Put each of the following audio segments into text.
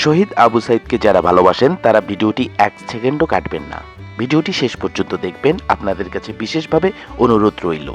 শহীদ আবু সাইদকে যারা ভালোবাসেন, তারা ভিডিওটি এক সেকেন্ডও কাটবেন না। ভিডিওটি শেষ পর্যন্ত দেখবেন, আপনাদের কাছে বিশেষভাবে অনুরোধ রইল।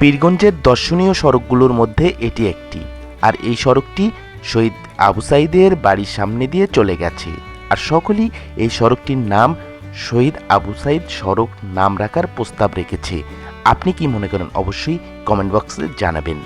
পীরগঞ্জের দর্শনীয় সড়কগুলোর মধ্যে এটি একটি, আর এই সড়কটি শহীদ আবু সাইদের বাড়ির সামনে দিয়ে চলে গেছে। আর সকলেই এই সড়কটির নাম শহীদ আবু সাইদ সড়ক নাম রাখার প্রস্তাব রেখেছে। আপনি কি মনে করেন অবশ্যই কমেন্ট বক্সে জানাবেন।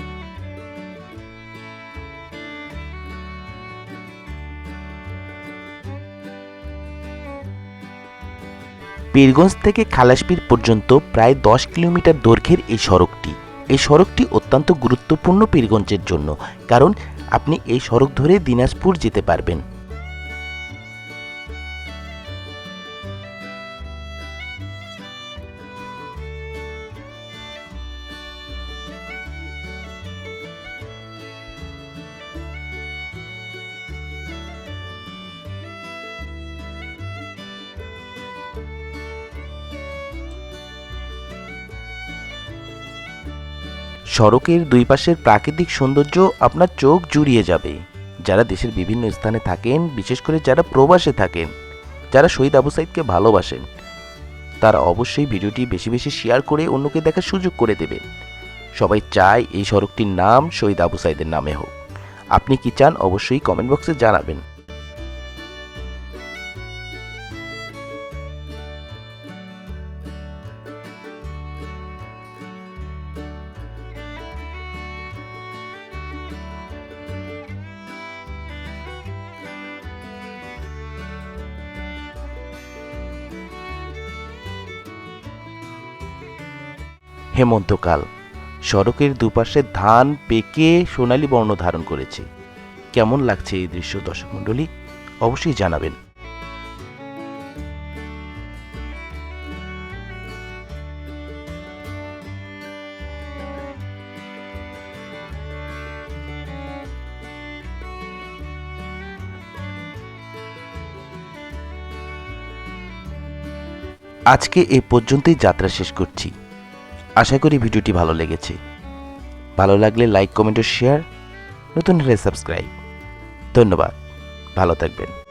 পীরগঞ্জ থেকে খালাসপীর পর্যন্ত প্রায় দশ কিলোমিটার দৈর্ঘ্যের এই সড়কটি। এই সড়কটি অত্যন্ত গুরুত্বপূর্ণ পীরগঞ্জের জন্য, কারণ আপনি এই সড়ক ধরে দিনাজপুর যেতে পারবেন। সড়কের দুই পাশের প্রাকৃতিক সৌন্দর্য আপনার চোখ জুড়িয়ে যাবে। যারা দেশের বিভিন্ন স্থানে থাকেন, বিশেষ করে যারা প্রবাসে থাকেন, যারা শহীদ আবু সাইদকে ভালোবাসেন, তারা অবশ্যই ভিডিওটি বেশি বেশি শেয়ার করে অন্যকে দেখার সুযোগ করে দেবেন। সবাই চায় এই সড়কটির নাম শহীদ আবু সাইদের নামে হোক। আপনি কি চান অবশ্যই কমেন্ট বক্সে জানাবেন। হেমন্তকাল। সড়কের দুপাশে ধান পেকে সোনালী বর্ণ ধারণ করেছে। কেমন লাগছে এই দৃশ্য, দর্শক মণ্ডলী? অবশ্যই জানাবেন। আজকে এই পর্যন্তই, যাত্রা শেষ করছি। আশা করি ভিডিওটি ভালো লেগেছে। ভালো লাগলে লাইক, কমেন্ট ও শেয়ার, নতুন হলে সাবস্ক্রাইব। ধন্যবাদ। ভালো থাকবেন।